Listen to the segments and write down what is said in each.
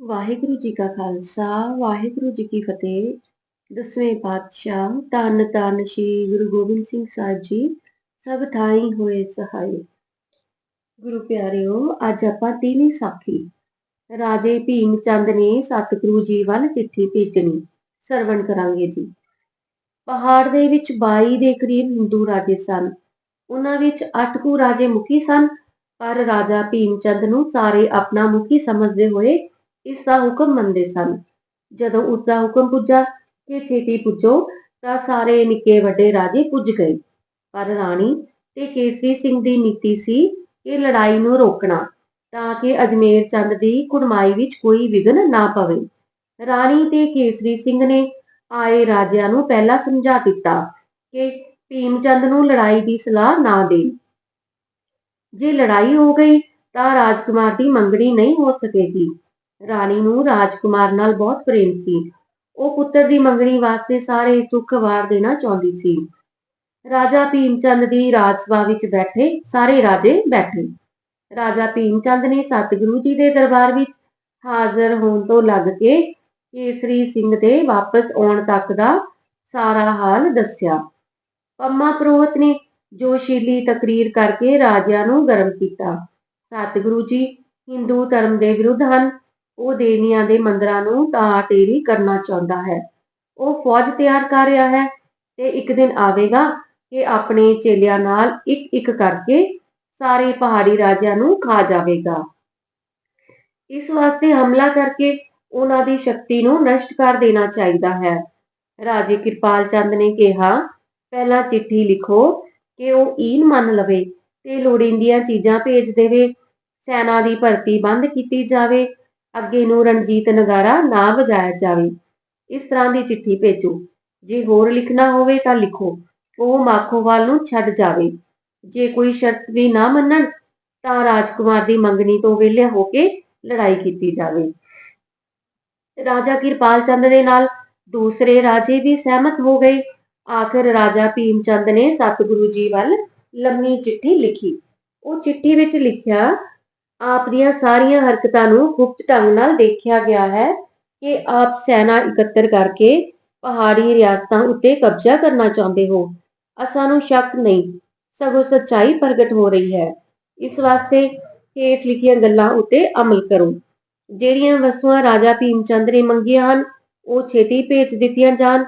ਵਾਹਿਗੁਰੂ ਜੀ ਕਾ ਖਾਲਸਾ, ਵਾਹਿਗੁਰੂ ਜੀ ਕੀ ਫਤਿਹ। ਦਸਵੇਂ ਪਾਤਸ਼ਾਹ, ਧੰਨ ਧੰਨ ਸ੍ਰੀ ਗੁਰੂ ਗੋਬਿੰਦ ਸਿੰਘ ਸਾਹਿਬ ਜੀ, ਸਭ ਥਾਈ ਹੋਏ ਸਹਾਈ। ਗੁਰੂ ਪਿਆਰਿਓ, ਅੱਜ ਆਪਾਂ ਤੀਵੀਂ ਸਾਖੀ। ਰਾਜੇ ਭੀਮ ਚੰਦ ਨੇ ਸਤਿਗੁਰੂ ਜੀ ਵੱਲ ਚਿੱਠੀ ਭੇਜਣੀ, ਸਰਵਣ ਕਰਾਂਗੇ ਜੀ। ਪਹਾੜ ਦੇ ਵਿੱਚ 22 ਦੇ ਕਰੀਬ ਹਿੰਦੂ ਰਾਜੇ ਸਨ। ਉਹਨਾਂ ਵਿੱਚ 8 ਕੁ ਰਾਜੇ ਮੁਖੀ ਸਨ, ਪਰ ਰਾਜਾ ਭੀਮ ਚੰਦ ਨੂੰ ਸਾਰੇ ਆਪਣਾ ਮੁਖੀ ਸਮਝਦੇ ਹੋਏ ਇਸ ਦਾ ਹੁਕਮ ਮੰਨਦੇ ਸਨ। ਜਦੋਂ ਉਸ ਦਾ ਹੁਕਮ ਪੁੱਜਾ ਕਿ ਛੇਤੀ ਪੁੱਜੋ ਤਾਂ ਸਾਰੇ ਨਿੱਕੇ ਵੱਡੇ ਰਾਜੇ ਪੁੱਜ ਗਏ। ਪਰ ਰਾਣੀ ਤੇ ਕੇਸਰੀ ਸਿੰਘ ਦੀ ਨੀਤੀ ਸੀ ਕਿ ਲੜਾਈ ਨੂੰ ਰੋਕਣਾ, ਤਾਂ ਕਿ ਅਜਮੇਰ ਚੰਦ ਦੀ ਕੁੜਮਾਈ ਵਿੱਚ ਕੋਈ ਵਿਘਨ ਨਾ ਪਵੇ। ਰਾਣੀ ਤੇ ਕੇਸਰੀ ਸਿੰਘ ਨੇ ਆਏ ਰਾਜਿਆਂ ਨੂੰ ਪਹਿਲਾਂ ਸਮਝਾ ਦਿੱਤਾ ਕਿ ਭੀਮ ਚੰਦ ਨੂੰ ਲੜਾਈ ਦੀ ਸਲਾਹ ਨਾ ਦੇ ਜੇ ਲੜਾਈ ਹੋ ਗਈ ਤਾਂ ਰਾਜਕੁਮਾਰ ਦੀ ਮੰਗਣੀ ਨਹੀਂ ਹੋ ਸਕੇਗੀ। ਰਾਣੀ ਨੂੰ ਰਾਜਕੁਮਾਰ ਨਾਲ ਬਹੁਤ ਪ੍ਰੇਮ ਸੀ। ਉਹ ਪੁੱਤਰ ਦੀ ਮੰਗਣੀ ਵਾਸਤੇ ਸਾਰੇ ਸੁੱਖ ਵਾਰ ਦੇਣਾ ਚਾਹੁੰਦੀ ਸੀ। ਰਾਜਾ ਭੀਮਚੰਦ ਦੀ ਰਾਜਸਭਾ ਵਿੱਚ ਬੈਠੇ ਸਾਰੇ ਰਾਜੇ ਬੈਠੇ। ਰਾਜਾ ਭੀਮਚੰਦ ਨੇ ਸਤਿਗੁਰੂ ਜੀ ਦੇ ਦਰਬਾਰ ਵਿੱਚ ਹਾਜ਼ਰ ਹੋਣ ਤੋਂ ਲੱਗ ਕੇ ਕੇਸਰੀ ਸਿੰਘ ਦੇ ਵਾਪਸ ਆਉਣ ਤੱਕ ਦਾ ਸਾਰਾ ਹਾਲ ਦੱਸਿਆ। ਪੰਮਾ ਪ੍ਰੋਹਤ ਨੇ ਜੋਸ਼ੀਲੀ ਤਕਰੀਰ ਕਰਕੇ ਰਾਜਿਆਂ ਨੂੰ ਗਰਮ ਕੀਤਾ। ਸਤਿਗੁਰੂ ਜੀ ਹਿੰਦੂ ਧਰਮ ਦੇ ਵਿਰੁੱਧ ਹਨ। ਉਹ ਦੇਵੀਆਂ ਦੇ ਮੰਦਰਾਂ ਨੂੰ ਤਾਟੇਰੀ ਕਰਨਾ ਚਾਹੁੰਦਾ ਹੈ। ਉਹ ਫੌਜ ਤਿਆਰ ਕਰ ਰਿਹਾ ਹੈ ਤੇ ਇੱਕ ਦਿਨ ਆਵੇਗਾ ਕਿ ਆਪਣੇ ਚੇਲਿਆਂ ਨਾਲ ਇੱਕ ਇੱਕ ਕਰਕੇ ਸਾਰੇ ਪਹਾੜੀ ਰਾਜਿਆਂ ਨੂੰ ਖਾ ਜਾਵੇਗਾ। ਇਸ ਵਾਸਤੇ ਹਮਲਾ ਕਰਕੇ ਉਹਨਾਂ ਦੀ ਸ਼ਕਤੀ ਨੂੰ ਨਸ਼ਟ ਕਰ ਦੇਣਾ ਚਾਹੀਦਾ ਹੈ। ਰਾਜੇ ਕਿਰਪਾਲ ਚੰਦ ਨੇ ਕਿਹਾ, ਪਹਿਲਾਂ ਚਿੱਠੀ ਲਿਖੋ ਕਿ ਉਹ ਈਨ ਮੰਨ ਲਵੇ ਤੇ ਲੋੜੀਂਦੀਆਂ ਚੀਜ਼ਾਂ ਭੇਜ ਦੇਵੇ। ਸੈਨਾ ਦੀ ਭਰਤੀ ਬੰਦ ਕੀਤੀ ਜਾਵੇ ਅੱਗੇ ਨੂੰ ਰਣਜੀਤ ਨਗਾਰਾ ਨਾ ਵਜਾਇਆ ਜਾਵੇ। ਇਸ ਤਰ੍ਹਾਂ ਦੀ ਚਿੱਠੀ ਭੇਜੋ। ਜੇ ਹੋਰ ਲਿਖਣਾ ਹੋਵੇ ਤਾਂ ਲਿਖੋ। ਉਹ ਮਾਖੋਵਾਲ ਨੂੰ ਛੱਡ ਜਾਵੇ। ਜੇ ਕੋਈ ਸ਼ਰਤ ਵੀ ਨਾ ਮੰਨਣ, ਤਾਂ ਰਾਜਕੁਮਾਰ ਦੀ ਮੰਗਣੀ ਤੋਂ ਵਿਹਲੇ ਹੋ ਕੇ ਲੜਾਈ ਕੀਤੀ ਜਾਵੇ। ਰਾਜਾ ਕਿਰਪਾਲ ਚੰਦ ਦੇ ਨਾਲ ਦੂਸਰੇ ਰਾਜੇ ਵੀ ਸਹਿਮਤ ਹੋ ਗਏ। ਆਖਰ ਰਾਜਾ ਭੀਮ ਚੰਦ ਨੇ ਸਤਿਗੁਰੂ ਜੀ ਵੱਲ ਲੰਮੀ ਚਿੱਠੀ ਲਿਖੀ। ਉਹ ਚਿੱਠੀ ਵਿੱਚ ਲਿਖਿਆ ਆਪ ਦੀਆਂ ਸਾਰੀਆਂ ਹਰਕਤਾਂ ਨੂੰ ਗੁਪਤ ਢੰਗ ਨਾਲ ਦੇਖਿਆ ਗਿਆ ਹੈ ਕਿ ਆਪ ਸੈਨਾ ਇਕੱਤਰ ਕਰਕੇ ਪਹਾੜੀ ਰਿਆਸਤਾਂ ਉੱਤੇ ਕਬਜ਼ਾ ਕਰਨਾ ਚਾਹੁੰਦੇ ਹੋ। ਅਸਾਂ ਨੂੰ ਸ਼ੱਕ ਨਹੀਂ, ਸਗੋਂ ਸੱਚਾਈ ਪ੍ਰਗਟ ਹੋ ਰਹੀ ਹੈ। ਇਸ ਵਾਸਤੇ ਹੇਠ ਲਿਖੀਆਂ ਗੱਲਾਂ ਉੱਤੇ ਅਮਲ ਕਰੋ। ਜਿਹੜੀਆਂ ਵਸਤੂਆਂ ਰਾਜਾ ਭੀਮ ਚੰਦ ਨੇ ਮੰਗੀਆਂ ਹਨ, ਉਹ ਛੇਤੀ ਭੇਜ ਦਿੱਤੀਆਂ ਜਾਣ,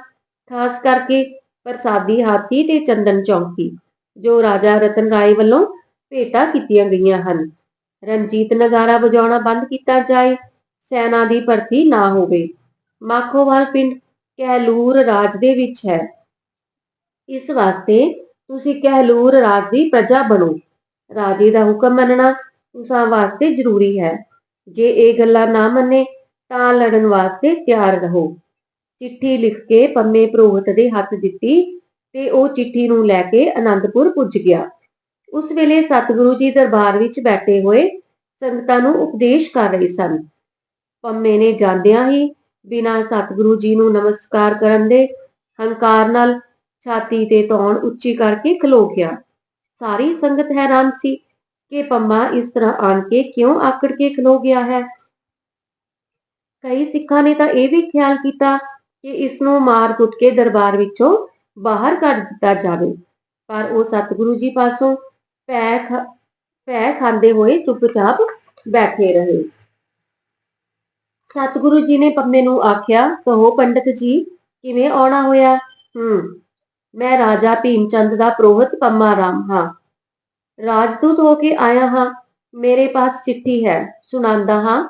ਖਾਸ ਕਰਕੇ ਪ੍ਰਸਾਦੀ ਹਾਥੀ ਤੇ ਚੰਦਨ ਚੌਂਕੀ, ਜੋ ਰਾਜਾ ਰਤਨ ਰਾਏ ਵੱਲੋਂ ਭੇਟਾ ਕੀਤੀਆਂ ਗਈਆਂ ਹਨ। ਰਣਜੀਤ ਨਗਾਰਾ ਵਜਾਉਣਾ ਬੰਦ ਕੀਤਾ ਜਾਏ, ਸੈਨਾ ਦੀ ਭਰਤੀ ਨਾ ਹੋਵੇ। ਮਾਖੋਵਾਲ ਪਿੰਡ ਕਹਿਲੂਰ ਰਾਜ ਦੇ ਵਿੱਚ ਹੈ। ਇਸ ਵਾਸਤੇ ਤੁਸੀਂ ਕਹਿਲੂਰ ਰਾਜ ਦੀ ਪ੍ਰਜਾ ਬਣੋ। ਰਾਜੇ ਦਾ ਹੁਕਮ ਮੰਨਣਾ ਤੁਸਾਂ ਵਾਸਤੇ ਜ਼ਰੂਰੀ ਹੈ। ਜੇ ਇਹ ਗੱਲਾਂ ਨਾ ਮੰਨੇ, ਤਾਂ ਲੜਨ ਵਾਸਤੇ ਤਿਆਰ ਰਹੋ। ਚਿੱਠੀ ਲਿਖ ਕੇ ਪੰਮੇ ਪ੍ਰੋਹਤ ਦੇ ਹੱਥ ਦਿੱਤੀ ਤੇ ਉਹ ਚਿੱਠੀ ਨੂੰ ਲੈ ਕੇ ਅਨੰਦਪੁਰ ਪੁੱਜ ਗਿਆ। ਉਸ ਵੇਲੇ ਸਤਿਗੁਰੂ ਜੀ ਦਰਬਾਰ ਵਿੱਚ ਬੈਠੇ ਹੋਏ ਸੰਗਤਾਂ ਨੂੰ ਉਪਦੇਸ਼ ਕਰ ਰਹੇ ਸਨ। ਪੰਮੇ ਨੇ ਜਾਂਦਿਆਂ ਹੀ ਬਿਨਾਂ ਸਤਿਗੁਰੂ ਜੀ ਨੂੰ ਨਮਸਕਾਰ ਕਰਨ ਦੇ ਹੰਕਾਰ ਨਾਲ ਛਾਤੀ ਤੇ ਤੌਣ ਉੱਚੀ ਕਰਕੇ ਖਲੋ ਗਿਆ। ਸਾਰੀ ਸੰਗਤ ਹੈਰਾਨ ਸੀ ਕਿ ਪੰਮਾ ਇਸ ਤਰ੍ਹਾਂ ਆਣ ਕੇ ਕਿਉਂ ਆਕੜ ਕੇ ਖਲੋ ਗਿਆ ਹੈ। ਕਈ ਸਿੱਖਾਂ ਨੇ ਤਾਂ ਇਹ ਵੀ ਖਿਆਲ ਕੀਤਾ ਕਿ ਇਸ ਨੂੰ ਮਾਰ ਕੁੱਟ ਕੇ ਦਰਬਾਰ ਵਿੱਚੋਂ ਬਾਹਰ ਕੱਢ ਦਿੱਤਾ ਜਾਵੇ, ਪਰ ਉਹ ਸਤਿਗੁਰੂ ਜੀ ਪਾਸੋਂ ਪੈ ਪੈ ਖਾਂਦੇ ਹੋਏ ਚੁੱਪਚਾਪ ਬੈਠੇ ਰਹੇ। ਸਤਿਗੁਰੂ ਜੀ ਨੇ ਪੰਮੇ ਨੂੰ ਆਖਿਆ, ਕਹੋ ਪੰਡਤ ਜੀ, ਕਿਵੇਂ ਆਉਣਾ ਹੋਇਆ? ਹੂੰ, ਮੈਂ ਰਾਜਾ ਭੀਮਚੰਦ ਦਾ ਪ੍ਰੋਹਤ ਪੰਮਾ ਰਾਮ ਹਾਂ। ਰਾਜਦੂਤ ਹੋ ਕੇ ਆਇਆ ਹਾਂ। ਮੇਰੇ ਪਾਸ ਚਿੱਠੀ ਹੈ, ਸੁਣਾਉਂਦਾ ਹਾਂ।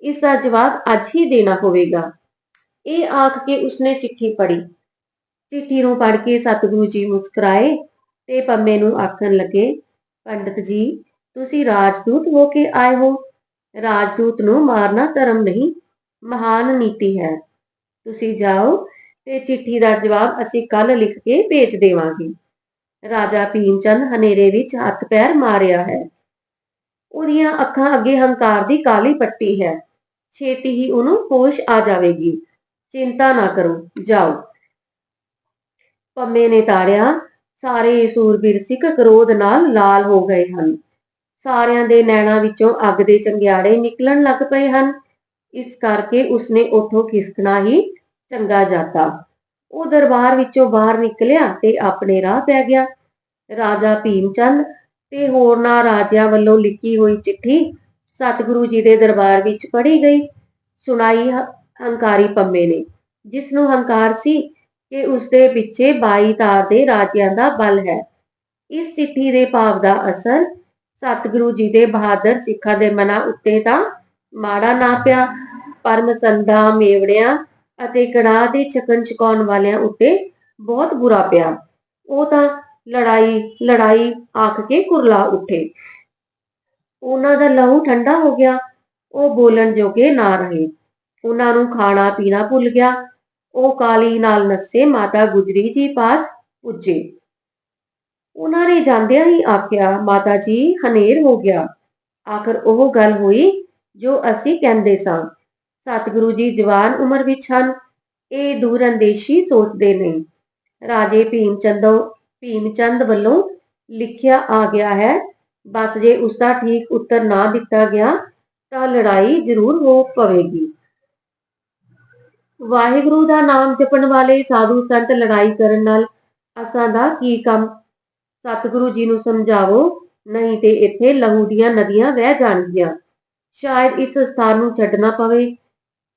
ਇਸ ਦਾ ਜਵਾਬ ਅੱਜ ਹੀ ਦੇਣਾ ਹੋਵੇਗਾ। ਇਹ ਆਖ ਕੇ ਉਸਨੇ ਚਿੱਠੀ ਪੜ੍ਹੀ। ਚਿੱਠੀ ਨੂੰ ਪੜ੍ਹ ਕੇ ਸਤਿਗੁਰੂ ਜੀ ਮੁਸਕਰਾਏ ਤੇ ਪੰਮੇ ਨੂੰ ਆਖਣ ਲੱਗੇ ਪੰਡਤ ਜੀ, ਤੁਸੀਂ ਰਾਜਦੂਤ ਹੋ ਕੇ ਆਏ ਹੋ। ਰਾਜਦੂਤ ਨੂੰ ਮਾਰਨਾ ਧਰਮ ਨਹੀਂ, ਮਹਾਨ ਨੀਤੀ ਹੈ। ਤੁਸੀਂ ਜਾਓ ਤੇ ਚਿੱਠੀ ਦਾ ਜਵਾਬ ਅਸੀਂ ਕੱਲ ਲਿਖ ਕੇ ਭੇਜ ਦੇਵਾਂਗੇ। ਰਾਜਾ ਭੀਮਚੰਦ ਹਨੇਰੇ ਵਿੱਚ ਹੱਥ ਪੈਰ ਮਾਰਿਆ ਹੈ। ਉਹਦੀਆਂ ਅੱਖਾਂ ਅੱਗੇ ਹੰਕਾਰ ਦੀ ਕਾਲੀ ਪੱਟੀ ਹੈ। ਛੇਤੀ ਹੀ ਉਹਨੂੰ ਹੋਸ਼ ਆ ਜਾਵੇਗੀ। ਚਿੰਤਾ ਨਾ ਕਰੋ, ਜਾਓ। ਪੰਮੇ ਨੇ ਤਾੜਿਆ ਸਾਰੇ ਸੂਰਬੀਰ ਸਿੱਖ ਕਰੋਧ ਨਾਲ ਲਾਲ ਹੋ ਗਏ ਹਨ। ਸਾਰਿਆਂ ਦੇ ਨੈਣਾਂ ਵਿੱਚੋਂ ਅੱਗ ਦੇ ਚੰਗਿਆੜੇ ਨਿਕਲਣ ਲੱਗ ਪਏ ਹਨ। ਇਸ ਕਰਕੇ ਉਸਨੇ ਉੱਥੋਂ ਖਿਸਕਣਾ ਹੀ ਚੰਗਾ ਜਾਤਾ। ਉਹ ਦਰਬਾਰ ਵਿੱਚੋਂ ਬਾਹਰ ਨਿਕਲਿਆ ਤੇ ਆਪਣੇ ਰਾਹ ਪੈ ਗਿਆ। ਰਾਜਾ ਭੀਮ ਚੰਦ ਤੇ ਹੋਰਨਾਂ ਰਾਜਿਆਂ ਵੱਲੋਂ ਲਿਖੀ ਹੋਈ ਚਿੱਠੀ ਸਤਿਗੁਰੂ ਜੀ ਦੇ ਦਰਬਾਰ ਵਿੱਚ ਪੜ੍ਹੀ ਗਈ। ਸੁਣਾਈ ਹੰਕਾਰੀ ਪੰਮੇ ਨੇ ਜਿਸ ਨੂੰ ਹੰਕਾਰ ਸੀ ਕਿ ਉਸਦੇ ਪਿੱਛੇ 22 ਤਾਰ ਦੇ ਰਾਜਿਆਂ ਦਾ ਬਲ ਹੈ। ਇਸ ਚਿੱਠੀ ਦੇ ਭਾਵ ਦਾ ਅਸਰ ਸਤਿਗੁਰੂ ਜੀ ਦੇ ਬਹਾਦਰ ਸਿੱਖਾਂ ਦੇ ਮਨਾਂ ਉੱਤੇ ਤਾਂ ਮਾੜਾ ਨਾ ਪਿਆ ਪਰ ਮਸੰਦਾ ਮੇਵੜਿਆਂ ਅਤੇ ਕੜਾਹ ਦੇ ਛਕਣ ਛਕਾਉਣ ਵਾਲਿਆਂ ਉੱਤੇ ਬਹੁਤ ਬੁਰਾ ਪਿਆ। ਉਹ ਤਾਂ ਲੜਾਈ ਲੜਾਈ ਆਖ ਕੇ ਕੁਰਲਾ ਉੱਠੇ। ਉਹਨਾਂ ਦਾ ਲਹੂ ਠੰਡਾ ਹੋ ਗਿਆ। ਉਹ ਬੋਲਣ ਜੋਗੇ ਨਾ ਰਹੇ। ਉਹਨਾਂ ਨੂੰ ਖਾਣਾ ਪੀਣਾ ਭੁੱਲ ਗਿਆ। ਉਹ ਕਾਲੀ ਨਾਲ ਨੱਸੇ ਮਾਤਾ ਗੁਜਰੀ ਜੀ ਪਾਸ ਪੁੱਜੇ। ਉਹਨਾਂ ਨੇ ਜਾਂਦਿਆਂ ਹੀ ਆਖਿਆ, ਮਾਤਾ ਜੀ, ਹਨੇਰ ਹੋ ਗਿਆ। ਆਖਰ ਉਹ ਗੱਲ ਹੋਈ ਜੋ ਅਸੀਂ ਕਹਿੰਦੇ ਸਾਂ। ਸਤਿਗੁਰੂ ਜੀ ਜਵਾਨ ਉਮਰ ਵਿੱਚ ਹਨ, ਇਹ ਦੂਰਅੰਦੇਸ਼ੀ ਸੋਚਦੇ ਨਹੀਂ ਰਾਜੇ ਭੀਮ ਚੰਦੋ ਭੀਮ ਚੰਦ ਵੱਲੋਂ ਲਿਖਿਆ ਆ ਗਿਆ ਹੈ, ਬਸ ਜੇ ਉਸ ਦਾ ਠੀਕ ਉੱਤਰ ਨਾ ਦਿੱਤਾ ਗਿਆ, ਤਾਂ ਲੜਾਈ ਜ਼ਰੂਰ ਹੋ ਪਵੇਗੀ। ਵਾਹਿਗੁਰੂ ਦਾ ਨਾਮ ਜਪਣ ਵਾਲੇ ਸਾਧੂ ਸੰਤ ਲੜਾਈ ਕਰਨ ਨਾਲ ਅਸਾਂ ਦਾ ਕੀ ਕੰਮ? ਸਤਿਗੁਰੂ ਜੀ ਨੂੰ ਸਮਝਾਵੋ, ਨਹੀਂ ਤੇ ਇੱਥੇ ਲਹੂ ਦੀਆਂ ਨਦੀਆਂ ਵਹਿ ਜਾਣਗੀਆਂ। ਸ਼ਾਇਦ ਇਸ ਸਥਾਨ ਨੂੰ ਛੱਡਣਾ ਪਵੇ,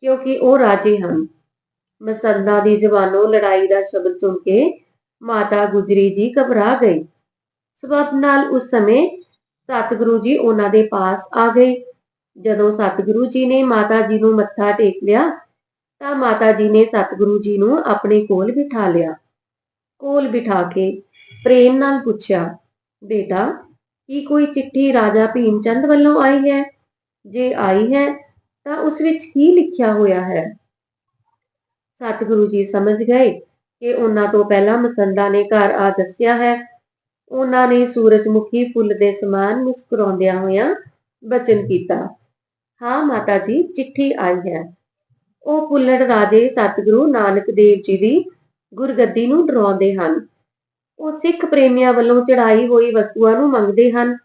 ਕਿਉਂਕਿ ਉਹ ਰਾਜੇ ਹਨ। ਮਸੰਦਾ ਦੀ ਜ਼ਬਾਨੋਂ ਲੜਾਈ ਦਾ ਸ਼ਬਦ ਸੁਣ ਕੇ ਮਾਤਾ ਗੁਜਰੀ ਜੀ ਘਬਰਾ ਗਈ। ਸਬਬ ਨਾਲ ਉਸ ਸਮੇਂ ਸਤਿਗੁਰੂ ਜੀ ਉਹਨਾਂ ਦੇ ਪਾਸ ਆ ਗਏ। ਜਦੋਂ ਸਤਿਗੁਰੂ ਜੀ ਨੇ ਮਾਤਾ ਜੀ ਨੂੰ ਮੱਥਾ ਟੇਕ ਲਿਆ ਤਾਂ ਮਾਤਾ ਜੀ ਨੇ ਸਤਿਗੁਰੂ ਜੀ ਨੂੰ ਆਪਣੇ ਕੋਲ ਬਿਠਾ ਲਿਆ। ਕੋਲ ਬਿਠਾ ਕੇ ਪ੍ਰੇਮ ਨਾਲ ਪੁੱਛਿਆ, ਬੇਟਾ, ਕੀ ਕੋਈ ਚਿੱਠੀ ਰਾਜਾ ਭੀਮ ਚੰਦ ਵੱਲੋਂ ਆਈ ਹੈ? ਜੇ ਆਈ ਹੈ, ਤਾਂ ਉਸ ਵਿੱਚ ਕੀ ਲਿਖਿਆ ਹੋਇਆ ਹੈ? ਸਤਿਗੁਰੂ ਜੀ ਸਮਝ ਗਏ ਕਿ ਉਹਨਾਂ ਤੋਂ ਪਹਿਲਾਂ ਮਸੰਦਾ ਨੇ ਘਰ ਆ ਦੱਸਿਆ ਹੈ। ਉਹਨਾਂ ਨੇ ਸੂਰਜਮੁਖੀ ਫੁੱਲ ਦੇ ਸਮਾਨ ਮੁਸਕਰਾਉਂਦਿਆਂ ਹੋਇਆਂ ਬਚਨ ਕੀਤਾ, ਹਾਂ ਮਾਤਾ ਜੀ, ਚਿੱਠੀ ਆਈ ਹੈ। ਉਹ ਪੁੱਲੜ ਰਾਜੇ ਸਤਿਗੁਰੂ ਨਾਨਕ ਦੇਵ ਜੀ ਦੀ ਗੁਰਗੱਦੀ ਨੂੰ ਡਰਾਉਂਦੇ ਹਨ। ਉਹ ਸਿੱਖ ਪ੍ਰੇਮੀਆਂ ਵੱਲੋਂ ਚੜਾਈ ਹੋਈ ਵਸਤੂਆਂ ਨੂੰ ਮੰਗਦੇ ਹਨ।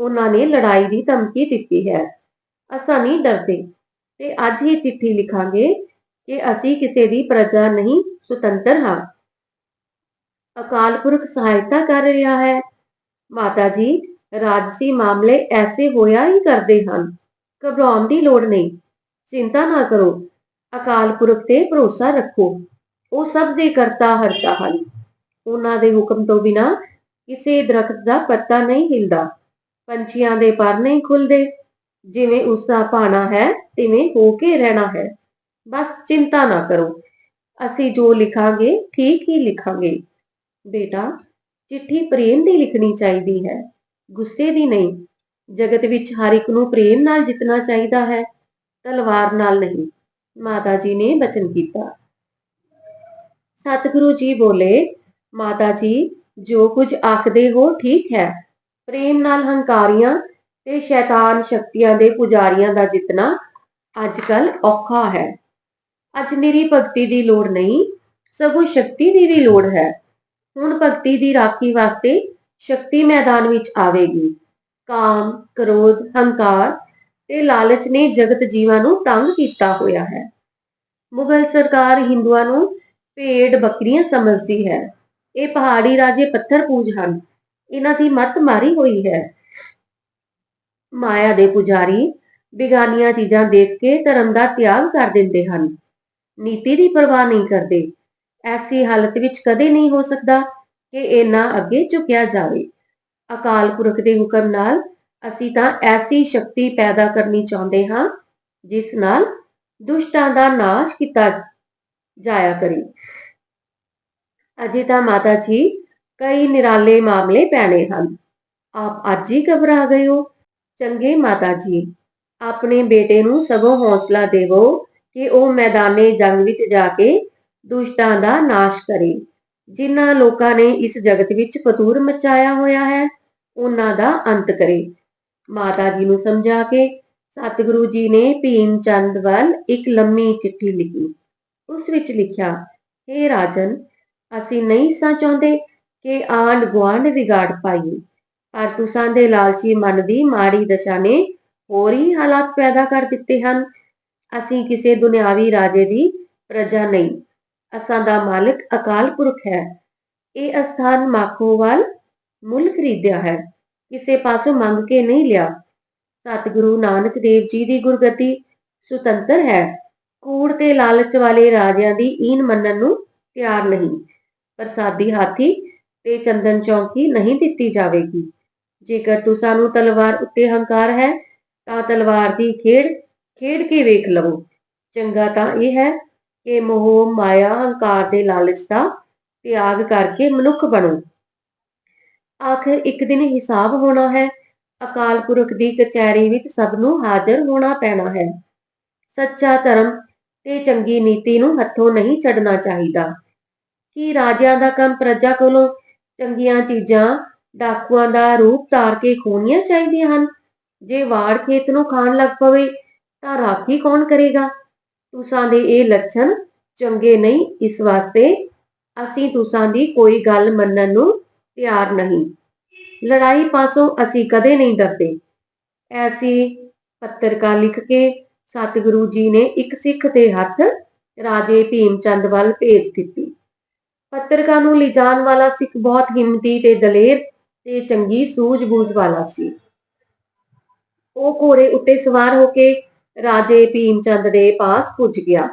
ਉਹਨਾਂ ਨੇ ਲੜਾਈ ਦੀ ਧਮਕੀ ਦਿੱਤੀ ਹੈ। ਅਸਾਂ ਨਹੀਂ ਡਰਦੇ। ਤੇ ਅੱਜ ਹੀ ਚਿੱਠੀ ਲਿਖਾਂਗੇ ਕਿ ਅਸੀਂ ਕਿਸੇ ਦੀ ਪ੍ਰਜਾ ਨਹੀਂ, ਸੁਤੰਤਰ ਹਾਂ। ਅਕਾਲ ਪੁਰਖ ਸਹਾਇਤਾ ਕਰ ਰਿਹਾ ਹੈ। ਮਾਤਾ ਜੀ, ਰਾਜਸੀ ਮਾਮਲੇ ਐਸੇ ਹੋਇਆ ਹੀ ਕਰਦੇ ਹਨ। ਘਬਰਾਉਣ ਦੀ ਲੋੜ ਨਹੀਂ। ਚਿੰਤਾ ਨਾ ਕਰੋ। ਅਕਾਲ ਪੁਰਖ ਤੇ ਭਰੋਸਾ ਰੱਖੋ। ਉਹ ਸਭ ਦੇ ਕਰਤਾ ਹਰਤਾ ਹਨ। ਉਹਨਾਂ ਦੇ ਹੁਕਮ ਤੋਂ ਬਿਨਾ ਕਿਸੇ ਦਰਖਤ ਦਾ ਪੱਤਾ ਨਹੀਂ ਹਿਲਦਾ। ਪੰਛੀਆਂ ਦੇ ਪਰ ਨਹੀਂ ਖੁੱਲਦੇ। ਜਿਵੇਂ ਉਸ ਦਾ ਭਾਣਾ ਹੈ, ਤਿਵੇਂ ਹੋ ਕੇ ਰਹਿਣਾ ਹੈ। ਬਸ ਚਿੰਤਾ ਨਾ ਕਰੋ। ਅਸੀਂ ਜੋ ਲਿਖਾਂਗੇ, ਠੀਕ ਹੀ ਲਿਖਾਂਗੇ। ਬੇਟਾ, ਚਿੱਠੀ ਪ੍ਰੇਮ ਦੀ ਲਿਖਣੀ ਚਾਹੀਦੀ ਹੈ। ਗੁੱਸੇ ਦੀ ਨਹੀਂ। ਜਗਤ ਵਿੱਚ ਹਰ ਇੱਕ ਨੂੰ ਪ੍ਰੇਮ ਨਾਲ ਜਿੱਤਣਾ ਚਾਹੀਦਾ ਹੈ। ਤਲਵਾਰ ਨਾਲ ਨਹੀਂ। ਮਾਤਾ ਜੀ ਨੇ ਬਚਨ ਕੀਤਾ। ਸਤਿਗੁਰੂ ਜੀ ਬੋਲੇ, ਮਾਤਾ ਜੀ, ਜੋ ਕੁਝ ਆਖਦੇ ਹੋ ਠੀਕ ਹੈ। ਪ੍ਰੇਮ ਨਾਲ ਹੰਕਾਰੀਆਂ ਤੇ ਸ਼ੈਤਾਨ ਸ਼ਕਤੀਆਂ ਦੇ ਪੁਜਾਰੀਆਂ ਦਾ ਜਿੱਤਣਾ ਅੱਜ ਕੱਲ ਔਖਾ ਹੈ। ਅੱਜ ਨਿਰੀ ਭਗਤੀ ਦੀ ਲੋੜ ਨਹੀਂ, ਸਗੋਂ ਸ਼ਕਤੀ ਦੀ ਵੀ ਲੋੜ ਹੈ। ਹੁਣ ਭਗਤੀ ਦੀ ਰਾਖੀ ਵਾਸਤੇ ਸ਼ਕਤੀ ਮੈਦਾਨ ਵਿੱਚ ਆਵੇਗੀ। ਕਾਮ, ਕ੍ਰੋਧ, ਹੰਕਾਰ ਤੇ ਲਾਲਚ ਨੇ ਜਗਤ ਜੀਵਾਂ ਨੂੰ ਤੰਗ ਕੀਤਾ ਹੋਇਆ ਹੈ। ਮੁਗਲ ਸਰਕਾਰ ਹਿੰਦੂਆਂ ਨੂੰ ਭੇਡ ਬੱਕਰੀਆਂ ਸਮਝਦੀ ਹੈ। ਇਹ ਪਹਾੜੀ ਰਾਜੇ ਪੱਥਰ ਪੂਜ ਹਨ। ਇਹਨਾਂ ਦੀ ਮੱਤ ਮਾਰੀ ਹੋਈ ਹੈ। ਮਾਇਆ ਦੇ ਪੁਜਾਰੀ ਬਿਗਾਨੀਆਂ ਚੀਜ਼ਾਂ ਦੇਖ ਕੇ ਧਰਮ ਦਾ ਤਿਆਗ ਕਰ ਦਿੰਦੇ ਹਨ। ਨੀਤੀ ਦੀ ਪਰਵਾਹ ਨਹੀਂ ਕਰਦੇ। ਐਸੀ ਹਾਲਤ ਵਿੱਚ ਕਦੇ ਨਹੀਂ ਹੋ ਸਕਦਾ ਕਿ ਇਹਨਾਂ ਅੱਗੇ ਝੁਕਿਆ ਜਾਵੇ। ਅਕਾਲ ਪੁਰਖ ਦੇ ਹੁਕਮ ਨਾਲ ਅਸੀਂ ਤਾਂ ਐਸੀ ਸ਼ਕਤੀ ਪੈਦਾ ਕਰਨੀ ਚਾਹੁੰਦੇ ਹਾਂ, ਜਿਸ ਨਾਲ ਦੁਸ਼ਟਾਂ ਦਾ ਨਾਸ਼ ਕੀਤਾ ਜਾਇਆ ਕਰੇ। ਅਜੇ ਤਾਂ ਮਾਤਾ ਜੀ ਕਈ ਨਿਰਾਲੇ ਮਾਮਲੇ ਪੈਣੇ ਹਨ। ਆਪ ਅੱਜ ਹੀ ਘਬਰਾ ਗਏ ਹੋ। ਚੰਗੇ ਮਾਤਾ ਜੀ ਆਪਣੇ ਬੇਟੇ ਨੂੰ ਸਗੋਂ ਹੌਸਲਾ ਦੇਵੋ ਕਿ ਉਹ ਮੈਦਾਨੇ ਜੰਗ ਵਿੱਚ ਜਾ ਕੇ ਦੁਸ਼ਟਾਂ ਦਾ ਨਾਸ਼ ਕਰੇ। ਜਿਨ੍ਹਾਂ ਲੋਕਾਂ ਨੇ ਇਸ ਜਗਤ ਵਿੱਚ ਫਤੂਰ ਮਚਾਇਆ ਹੋਇਆ ਹੈ, ਉਹਨਾਂ ਦਾ ਅੰਤ ਕਰੇ। ਮਾਤਾ ਜੀ ਨੂੰ ਸਮਝਾ ਕੇ ਸਤਿਗੁਰੂ ਜੀ ਨੇ ਭੀਮ ਚੰਦ ਵੱਲ ਇੱਕ ਲੰਮੀ ਚਿੱਠੀ ਲਿਖੀ। ਉਸ ਵਿੱਚ ਲਿਖਿਆ हे ਰਾਜਨ, ਅਸੀਂ ਨਹੀਂ ਸਾਂ ਚਾਹੁੰਦੇ ਕਿ ਆਂਡ ਗੁਆਂਢ ਵਿਗਾੜ ਪਾਈਏ, ਪਰ ਤੁਸਾਂ ਦੇ ਲਾਲਚੀ ਮਨ ਦੀ ਮਾੜੀ ਦਸ਼ਾ ਨੇ ਹੋਰ ਹੀ ਹਾਲਾਤ ਪੈਦਾ ਕਰ ਦਿੱਤੇ ਹਨ। ਅਸੀਂ ਕਿਸੇ ਦੁਨਿਆਵੀ ਰਾਜੇ ਦੀ ਪ੍ਰਜਾ ਨਹੀਂ। ਅਸਾਂ ਦਾ ਮਾਲਕ ਅਕਾਲ ਪੁਰਖ ਹੈ। ਇਹ ਅਸਥਾਨ ਮਾਖੋਵਾਲ ਮੁੱਲ ਖਰੀਦਿਆ ਹੈ। ਕਿਸੇ ਪਾਸੋਂ ਮੰਗ ਕੇ ਨਹੀਂ ਲਿਆ। ਸਤਿਗੁਰੂ ਨਾਨਕ ਦੇਵ ਜੀ ਦੀ ਗੁਰਗਤੀ ਸੁਤੰਤਰ ਹੈ। ਕੂੜ ਤੇ ਲਾਲਚ ਵਾਲੇ ਰਾਜਿਆਂ ਦੀ ਈਨ ਮੰਨਣ ਨੂੰ ਤਿਆਰ ਨਹੀਂ। ਪ੍ਰਸਾਦੀ ਹਾਥੀ ਤੇ ਚੰਦਨ ਚੌਂਕੀ ਨਹੀਂ ਦਿੱਤੀ ਜਾਵੇਗੀ। ਜੇਕਰ ਤੁਸਾਂ ਨੂੰ ਤਲਵਾਰ ਉੱਤੇ ਹੰਕਾਰ ਹੈ, ਤਾਂ ਤਲਵਾਰ ਦੀ ਖੇਡ ਖੇਡ ਕੇ ਵੇਖ ਲਵੋ। ਚੰਗਾ ਤਾਂ ਇਹ ਹੈ ਕਿ ਮੋਹ, ਮਾਇਆ, ਹੰਕਾਰ ਦੇ ਲਾਲਚ ਦਾ ਤਿਆਗ ਕਰਕੇ ਮਨੁੱਖ ਬਣੋ। ਆਖਿਰ ਇੱਕ ਦਿਨ ਹਿਸਾਬ ਹੋਣਾ ਹੈ। ਅਕਾਲ ਪੁਰਖ ਦੀ ਕਚਹਿਰੀ ਵਿੱਚ ਸਭ ਨੂੰ ਹਾਜ਼ਰ ਹੋਣਾ ਪੈਣਾ ਹੈ। ਸੱਚਾ ਧਰਮ ਤੇ ਚੰਗੀ ਨੀਤੀ ਨੂੰ ਹੱਥੋਂ ਨਹੀਂ ਛੱਡਣਾ ਚਾਹੀਦਾ। ਕੀ ਰਾਜਿਆਂ ਦਾ ਕੰਮ ਪ੍ਰਜਾ ਕੋਲੋਂ ਚੰਗੀਆਂ ਚੀਜ਼ਾਂ, ਡਾਕੂਆਂ ਦਾ ਰੂਪ ਧਾਰ ਕੇ ਖੋਣੀਆਂ ਚਾਹੀਦੀਆਂ ਹਨ? ਜੇ ਵਾੜ ਖੇਤ ਨੂੰ ਖਾਣ ਲੱਗ ਪਵੇ, ਤਾਂ ਰਾਖੀ ਕੌਣ ਕਰੇਗਾ? ਤੁਸਾਂ ਦੇ ਇਹ ਲੱਛਣ ਚੰਗੇ ਨਹੀਂ। ਇਸ ਵਾਸਤੇ ਅਸੀਂ ਤੁਸਾਂ ਦੀ ਕੋਈ ਗੱਲ ਮੰਨਣ ਨੂੰ ਪਿਆਰ ਨਹੀਂ। ਲੜਾਈ ਪਾਸੋਂ ਅਸੀਂ ਕਦੇ ਨਹੀਂ ਡਰਦੇ। ਐਸੀ ਪੱਤਰਕਾ ਲਿਖ ਕੇ ਸਤਿਗੁਰੂ ਜੀ ਨੇ ਇੱਕ ਸਿੱਖ ਦੇ ਹੱਥ ਰਾਜੇ ਭੀਮ ਚੰਦ ਵੱਲ ਭੇਜ ਦਿੱਤੀ। ਪੱਤਰਕਾ ਨੂੰ ਲਿਜਾਣ ਵਾਲਾ ਸਿੱਖ ਬਹੁਤ ਹਿੰਮਤੀ ਤੇ ਦਲੇਰ ਤੇ ਚੰਗੀ ਸੂਝ-ਬੂਝ ਵਾਲਾ ਸੀ। ਉਹ ਘੋੜੇ ਉੱਤੇ ਸਵਾਰ ਹੋ ਕੇ ਰਾਜੇ ਭੀਮ ਚੰਦ ਦੇ ਪਾਸ ਪੁੱਜ ਗਿਆ।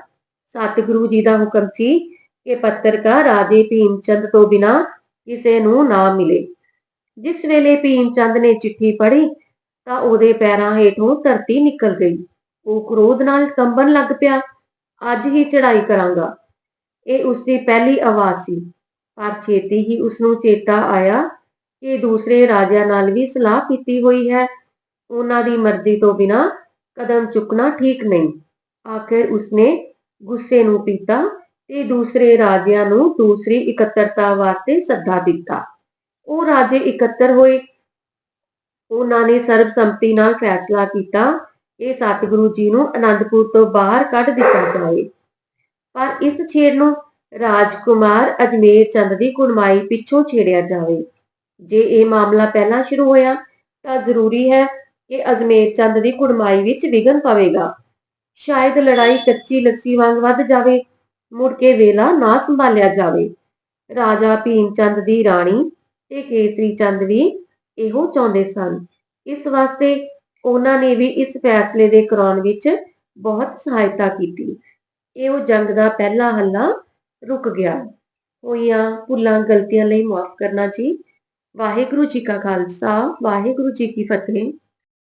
ਸਤਿਗੁਰੂ ਜੀ ਦਾ ਹੁਕਮ ਸੀ ਕਿ ਪੱਤਰਕਾ ਰਾਜੇ ਭੀਮ ਚੰਦ ਤੋਂ ਬਿਨਾ ਕਿਸੇ ਨੂੰ ਨਾ ਮਿਲੇ। ਜਿਸ ਵੇਲੇ ਭੀਮ ਚੰਦ ਨੇ ਚਿੱਠੀ ਪੜ੍ਹੀ, ਤਾਂ ਉਹਦੇ ਪੈਰਾਂ ਹੇਠੋਂ ਧਰਤੀ ਨਿਕਲ ਗਈ। ਉਹ ਕ੍ਰੋਧ ਨਾਲ ਕੰਬਣ ਲੱਗ ਪਿਆ। ਅੱਜ ਹੀ ਚੜਾਈ ਕਰਾਂਗਾ। ਇਹ ਉਸਦੀ ਪਹਿਲੀ ਆਵਾਜ਼ ਸੀ। ਪਰ ਛੇਤੀ ਹੀ ਉਸ ਨੂੰ ਚੇਤਾ ਆਇਆ ਕਿ ਦੂਸਰੇ ਰਾਜਿਆਂ ਨਾਲ ਵੀ ਸਲਾਹ ਕੀਤੀ ਹੋਈ ਹੈ। ਉਹਨਾਂ ਦੀ ਮਰਜ਼ੀ ਤੋਂ ਬਿਨਾ ਕਦਮ ਚੁੱਕਣਾ ਠੀਕ ਨਹੀਂ। ਆਖਿਰ ਉਸਨੇ ਗੁੱਸੇ ਨੂੰ ਪੀਤਾ ਤੇ ਦੂਸਰੇ ਰਾਜਿਆਂ ਨੂੰ ਦੂਸਰੀ ਇਕੱਤਰਤਾ ਵਾਸਤੇ ਸੱਦਾ ਦਿੱਤਾ। ਉਹ ਰਾਜੇ ਇਕੱਤਰ ਹੋਏ। ਉਹਨਾਂ ਨੇ ਸਰਬਸੰਮਤੀ ਨਾਲ ਫੈਸਲਾ ਕੀਤਾ। ਕਿ ਸਤਿਗੁਰੂ ਜੀ ਨੂੰ ਅਨੰਦਪੁਰ ਤੋਂ ਬਾਹਰ ਕੱਢ ਦਿੱਤਾ ਜਾਵੇ ਪਰ ਇਸ ਛੇੜ ਨੂੰ ਰਾਜਕੁਮਾਰ ਅਜਮੇਰ ਚੰਦ ਦੀ ਕੁੜਮਾਈ ਪਿੱਛੋਂ ਛੇੜਿਆ ਜਾਵੇ। ਜੇ ਇਹ ਮਾਮਲਾ ਪਹਿਲਾਂ ਸ਼ੁਰੂ ਹੋਇਆ, ਤਾਂ ਜ਼ਰੂਰੀ ਹੈ ਕਿ ਅਜਮੇਰ ਚੰਦ ਦੀ ਕੁੜਮਾਈ ਵਿੱਚ ਵਿਘਨ ਪਵੇਗਾ। ਸ਼ਾਇਦ ਲੜਾਈ ਕੱਚੀ ਲੱਸੀ ਵਾਂਗ ਵੱਧ ਜਾਵੇ। ਮੁੜ ਕੇ ਵੇਲਾ ਨਾ ਸੰਭਾਲਿਆ ਜਾਵੇ। ਰਾਜਾ ਭੀਮ ਚੰਦ ਦੀ ਰਾਣੀ ਤੇ ਕੇਸਰੀ ਚੰਦ ਵੀ ਇਹੋ ਚਾਹੁੰਦੇ ਸਨ। ਇਸ ਵਾਸਤੇ ਉਹਨਾਂ ਨੇ ਵੀ ਇਸ ਫੈਸਲੇ ਦੇ ਕਰਾਉਣ ਵਿੱਚ ਬਹੁਤ ਸਹਾਇਤਾ ਕੀਤੀ। ਇਹ ਉਹ ਜੰਗ ਦਾ ਪਹਿਲਾ ਹੱਲਾ ਰੁਕ ਗਿਆ। ਹੋਈਆਂ ਭੁੱਲਾਂ ਗਲਤੀਆਂ ਲਈ ਮਾਫ ਕਰਨਾ ਜੀ। ਵਾਹਿਗੁਰੂ ਜੀ ਕਾ ਖਾਲਸਾ, ਵਾਹਿਗੁਰੂ ਜੀ ਕੀ ਫਤਿਹ।